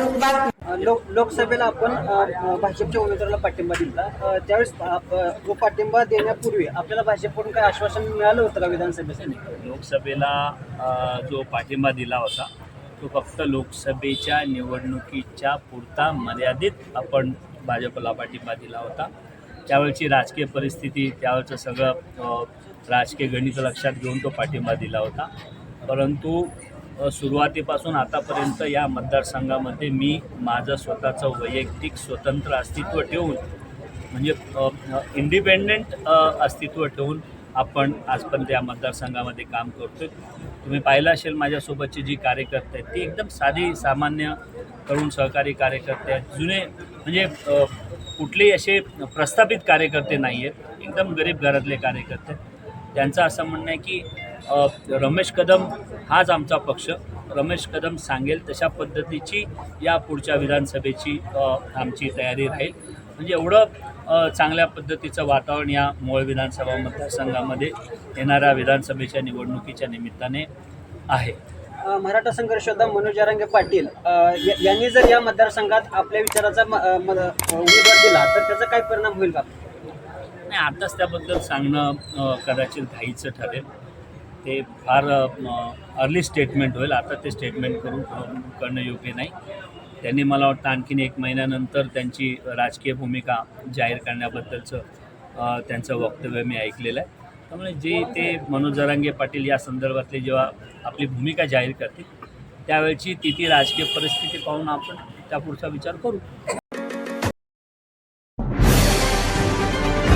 लोक लोकसभेला आपण भाजपच्या उमेदवाराला पाठिंबा दिला. त्यावेळेस आप- तो पाठिंबा देण्यापूर्वी आपल्याला भाजपकडून काय आश्वासन मिळालं होतं का विधानसभेसाठी? लोकसभेला जो पाठिंबा दिला होता तो फक्त लोकसभेच्या निवडणुकीच्या पुरता मर्यादित आपण भाजपला पाठिंबा दिला होता. त्यावेळची राजकीय परिस्थिती त्यावेळचं सगळं राजकीय गणित लक्षात घेऊन तो पाठिंबा दिला होता. परंतु सुरुवातीपासून आतापर्यंत या मतदारसंघामध्ये मी माझं स्वतःचं वैयक्तिक स्वतंत्र अस्तित्व ठेवून म्हणजे इंडिपेंडेंट अस्तित्व ठेवून आपण आजपर्यंत या मतदारसंघामध्ये काम करतोय. तुम्ही पाहिलं असेल माझ्यासोबतची जी कार्यकर्ते आहेत ती एकदम साधी सामान्य तरुण सहकारी कार्यकर्ते आहेत. जुने म्हणजे कुठलेही असे प्रस्थापित कार्यकर्ते नाही आहेत एकदम गरीब घरातले कार्यकर्ते आहेत. त्यांचं असं म्हणणं आहे की रमेश कदम हाच आमचा पक्ष. रमेश कदम सांगेल तशा पद्धतीची या पुढच्या विधानसभेची आमची तयारी राहील. म्हणजे एवढं चांगल्या पद्धतीचं वातावरण या मूळ विधानसभा मतदारसंघामध्ये येणाऱ्या विधानसभेच्या निवडणुकीच्या निमित्ताने आहे. मराठा संघर्ष योद्धा मनोज जरांगे पाटील यांनी जर या मतदारसंघात आपल्या विचाराचा उमेदवार दिला तर त्याचा काय परिणाम होईल का? नाही आताच त्याबद्दल सांगणं कदाचित घाईचं ठरेल. ते फार अर्ली स्टेटमेंट होईल. आता ते स्टेटमेंट करून करणं योग्य नाही. त्यांनी मला वाटतं आणखीन एक महिन्यानंतर त्यांची राजकीय भूमिका जाहीर करण्याबद्दलचं त्यांचं वक्तव्य मी ऐकलेलं आहे. त्यामुळे जे ते मनोज जरांगे पाटील या संदर्भातले जेव्हा आपली भूमिका जाहीर करतील त्यावेळची ती ती राजकीय परिस्थिती पाहून आपण त्या पुढचा विचार करू.